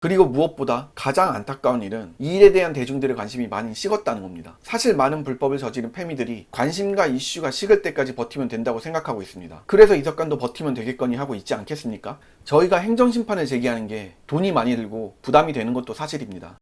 그리고 무엇보다 가장 안타까운 일은 이 일에 대한 대중들의 관심이 많이 식었다는 겁니다. 사실 많은 불법을 저지른 페미들이 관심과 이슈가 식을 때까지 버티면 된다고 생각하고 있습니다. 그래서 이 사건도 버티면 되겠거니 하고 있지 않겠습니까? 저희가 행정심판을 제기하는 게 돈이 많이 들고 부담이 되는 것도 사실입니다.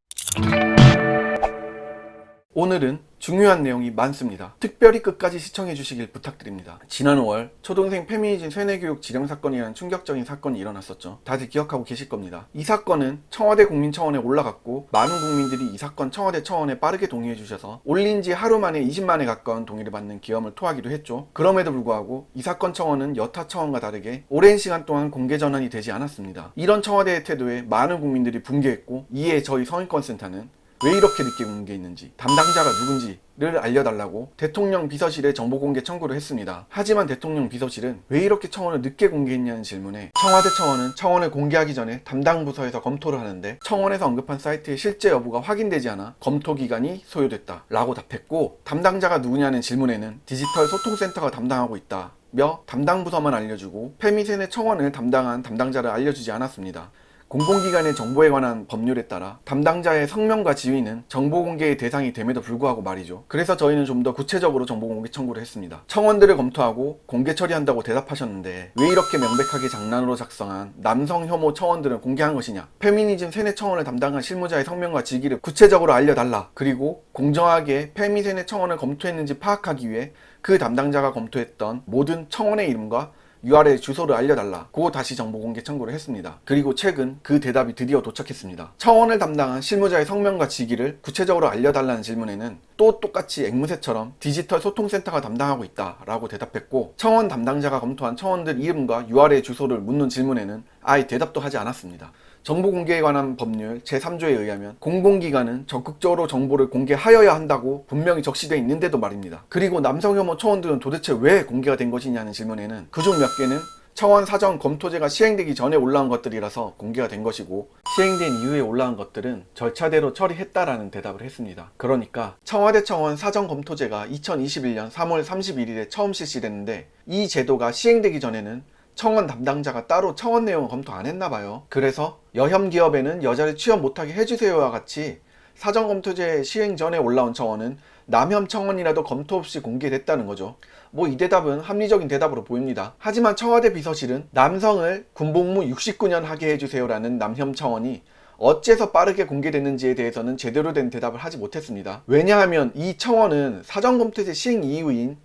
오늘은 중요한 내용이 많습니다. 특별히 끝까지 시청해 주시길 부탁드립니다. 지난 5월 초등생 페미니즘 세뇌교육 지령 사건이라는 충격적인 사건이 일어났었죠. 다들 기억하고 계실 겁니다. 이 사건은 청와대 국민청원에 올라갔고 많은 국민들이 이 사건 청와대 청원에 빠르게 동의해 주셔서 올린 지 하루 만에 20만에 가까운 동의를 받는 기염을 토하기도 했죠. 그럼에도 불구하고 이 사건 청원은 여타 청원과 다르게 오랜 시간 동안 공개 전환이 되지 않았습니다. 이런 청와대의 태도에 많은 국민들이 붕괴했고 이에 저희 성인권센터는 왜 이렇게 늦게 공개했는지 담당자가 누군지를 알려달라고 대통령 비서실에 정보 공개 청구를 했습니다. 하지만 대통령 비서실은 왜 이렇게 청원을 늦게 공개했냐는 질문에 청와대 청원은 청원을 공개하기 전에 담당 부서에서 검토를 하는데 청원에서 언급한 사이트의 실제 여부가 확인되지 않아 검토 기간이 소요됐다 라고 답했고 담당자가 누구냐는 질문에는 디지털 소통센터가 담당하고 있다 며 담당 부서만 알려주고 페미센의 청원을 담당한 담당자를 알려주지 않았습니다. 공공기관의 정보에 관한 법률에 따라 담당자의 성명과 지위는 정보 공개의 대상이 됨에도 불구하고 말이죠. 그래서 저희는 좀 더 구체적으로 정보 공개 청구를 했습니다. 청원들을 검토하고 공개 처리한다고 대답하셨는데 왜 이렇게 명백하게 장난으로 작성한 남성 혐오 청원들은 공개한 것이냐? 페미니즘 세뇌 청원을 담당한 실무자의 성명과 직위를 구체적으로 알려달라. 그리고 공정하게 페미 세뇌 청원을 검토했는지 파악하기 위해 그 담당자가 검토했던 모든 청원의 이름과 URL 주소를 알려달라 고 다시 정보 공개 청구를 했습니다. 그리고 최근 그 대답이 드디어 도착했습니다. 청원을 담당한 실무자의 성명과 직위를 구체적으로 알려달라는 질문에는 또 똑같이 앵무새처럼 디지털 소통센터가 담당하고 있다 라고 대답했고 청원 담당자가 검토한 청원들 이름과 URL 주소를 묻는 질문에는 아예 대답도 하지 않았습니다. 정보 공개에 관한 법률 제3조에 의하면 공공기관은 적극적으로 정보를 공개하여야 한다고 분명히 적시되어 있는데도 말입니다. 그리고 남성 혐오 청원들은 도대체 왜 공개가 된 것이냐는 질문에는 그중 몇 개는 청원 사전 검토제가 시행되기 전에 올라온 것들이라서 공개가 된 것이고 시행된 이후에 올라온 것들은 절차대로 처리했다라는 대답을 했습니다. 그러니까 청와대 청원 사전 검토제가 2021년 3월 31일에 처음 실시됐는데 이 제도가 시행되기 전에는 청원 담당자가 따로 청원 내용을 검토 안 했나 봐요. 그래서 여혐 기업에는 여자를 취업 못하게 해주세요와 같이 사전 검토제 시행 전에 올라온 청원은 남혐 청원이라도 검토 없이 공개됐다는 거죠. 뭐 이 대답은 합리적인 대답으로 보입니다. 하지만 청와대 비서실은 남성을 군복무 69년 하게 해주세요라는 남혐 청원이 어째서 빠르게 공개됐는지에 대해서는 제대로 된 대답을 하지 못했습니다. 왜냐하면 이 청원은 사전검토제 시행 이후인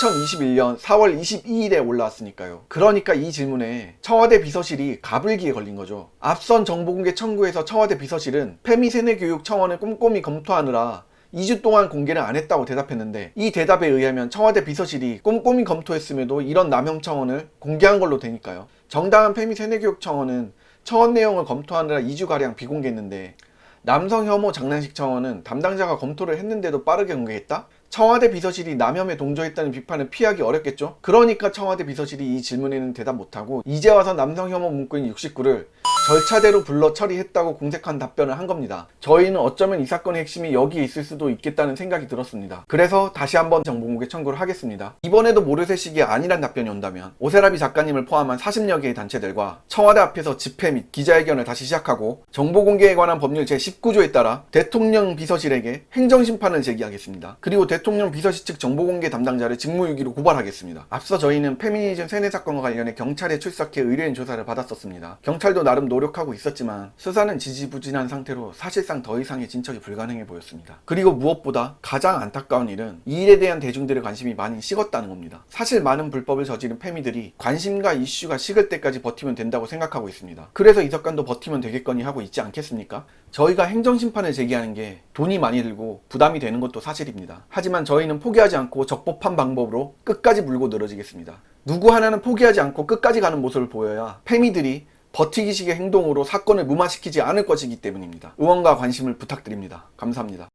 2021년 4월 22일에 올라왔으니까요. 그러니까 이 질문에 청와대 비서실이 가불기에 걸린 거죠. 앞선 정보공개 청구에서 청와대 비서실은 페미 세뇌 교육 청원을 꼼꼼히 검토하느라 2주 동안 공개를 안 했다고 대답했는데 이 대답에 의하면 청와대 비서실이 꼼꼼히 검토했음에도 이런 남혐 청원을 공개한 걸로 되니까요. 정당한 페미 세뇌교육 청원은 청원 내용을 검토하느라 2주가량 비공개했는데 남성 혐오 장난식 청원은 담당자가 검토를 했는데도 빠르게 공개했다? 청와대 비서실이 남혐에 동조했다는 비판을 피하기 어렵겠죠? 그러니까 청와대 비서실이 이 질문에는 대답 못하고 이제 와서 남성 혐오 문구인 69를 절차대로 불러 처리했다고 공색한 답변을 한 겁니다. 저희는 어쩌면 이 사건의 핵심이 여기에 있을 수도 있겠다는 생각이 들었습니다. 그래서 다시 한번 정보공개 청구를 하겠습니다. 이번에도 모르쇠식이 아니란 답변이 온다면 오세라비 작가님을 포함한 40여 개의 단체들과 청와대 앞에서 집회 및 기자회견을 다시 시작하고 정보공개에 관한 법률 제19조에 따라 대통령 비서실에게 행정심판을 제기하겠습니다. 그리고 대 통령 비서실 측 정보공개 담당자를 직무유기로 고발하겠습니다. 앞서 저희는 페미니즘 세뇌 사건과 관련해 경찰에 출석해 의뢰인 조사를 받았었습니다. 경찰도 나름 노력하고 있었지만 수사는 지지부진한 상태로 사실상 더 이상의 진척이 불가능해 보였습니다. 그리고 무엇보다 가장 안타까운 일은 이 일에 대한 대중들의 관심이 많이 식었다는 겁니다. 사실 많은 불법을 저지른 페미들이 관심과 이슈가 식을 때까지 버티면 된다고 생각하고 있습니다. 그래서 이 사건도 버티면 되겠거니 하고 있지 않겠습니까? 저희가 행정심판을 제기하는 게 돈이 많이 들고 부담이 되는 것도 사실입니다. 하지만 저희는 포기하지 않고 적법한 방법으로 끝까지 물고 늘어지겠습니다. 누구 하나는 포기하지 않고 끝까지 가는 모습을 보여야 페미들이 버티기식의 행동으로 사건을 무마시키지 않을 것이기 때문입니다. 응원과 관심을 부탁드립니다. 감사합니다.